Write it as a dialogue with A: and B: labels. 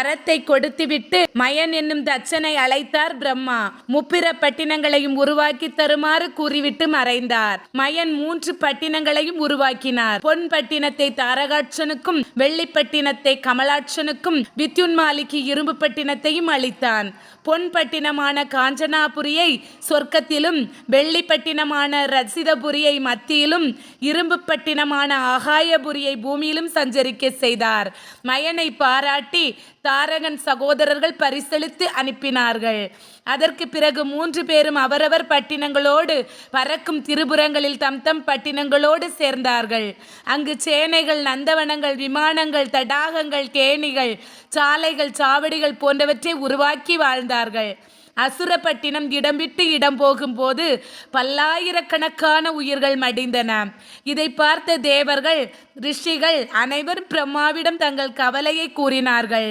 A: கரத்தை கொடுத்துவிட்டு மயன் என்னும் தச்சனை அழைத்தார் பிரம்மா. முப்பிர பட்டினங்களையும் உருவாக்கி தருமாறு கூறிவிட்டு மறைந்தார். மயன் மூன்று பட்டினங்களையும் உருவாக்கினார். பொன் பட்டினத்தை தாரகாட்சனுக்கும் வெள்ளிப்பட்டினத்தை கமலாட்சனுக்கும் வித்யுன்மாலிக்கு இரும்பு பட்டினத்தையும் அளித்தான். பொன் பட்டினமான காஞ்சனாபுரியை சொர்க்கத்திலும் வெள்ளிப்பட்டினமான ரசிதபுரியை மத்தியிலும் இரும்பு பட்டினமான ஆகாயபுரியை பூமியிலும் சஞ்சரிக்க செய்தார். மயனை பாராட்டி தாரகன் சகோதரர்கள் பரிசளித்து அனுப்பினார்கள். அதற்கு பிறகு மூன்று பேரும் அவரவர் பட்டினங்களோடு பறக்கும் திருபுறங்களில் தம் தம் பட்டினங்களோடு சேர்ந்தார்கள். அங்கு சேனைகள் நந்தவனங்கள் விமானங்கள் தடாகங்கள் கேணிகள் சாலைகள் சாவடிகள் போன்றவற்றை உருவாக்கி வாழ்ந்தார்கள். அசுரப்பட்டினம் இடம் விட்டு இடம் போகும்போது பல்லாயிரக்கணக்கான உயிர்கள் மடிந்தன. இதை பார்த்த தேவர்கள் ரிஷிகள் அனைவரும் பிரம்மாவிடம் தங்கள் கவலையை கூறினார்கள்.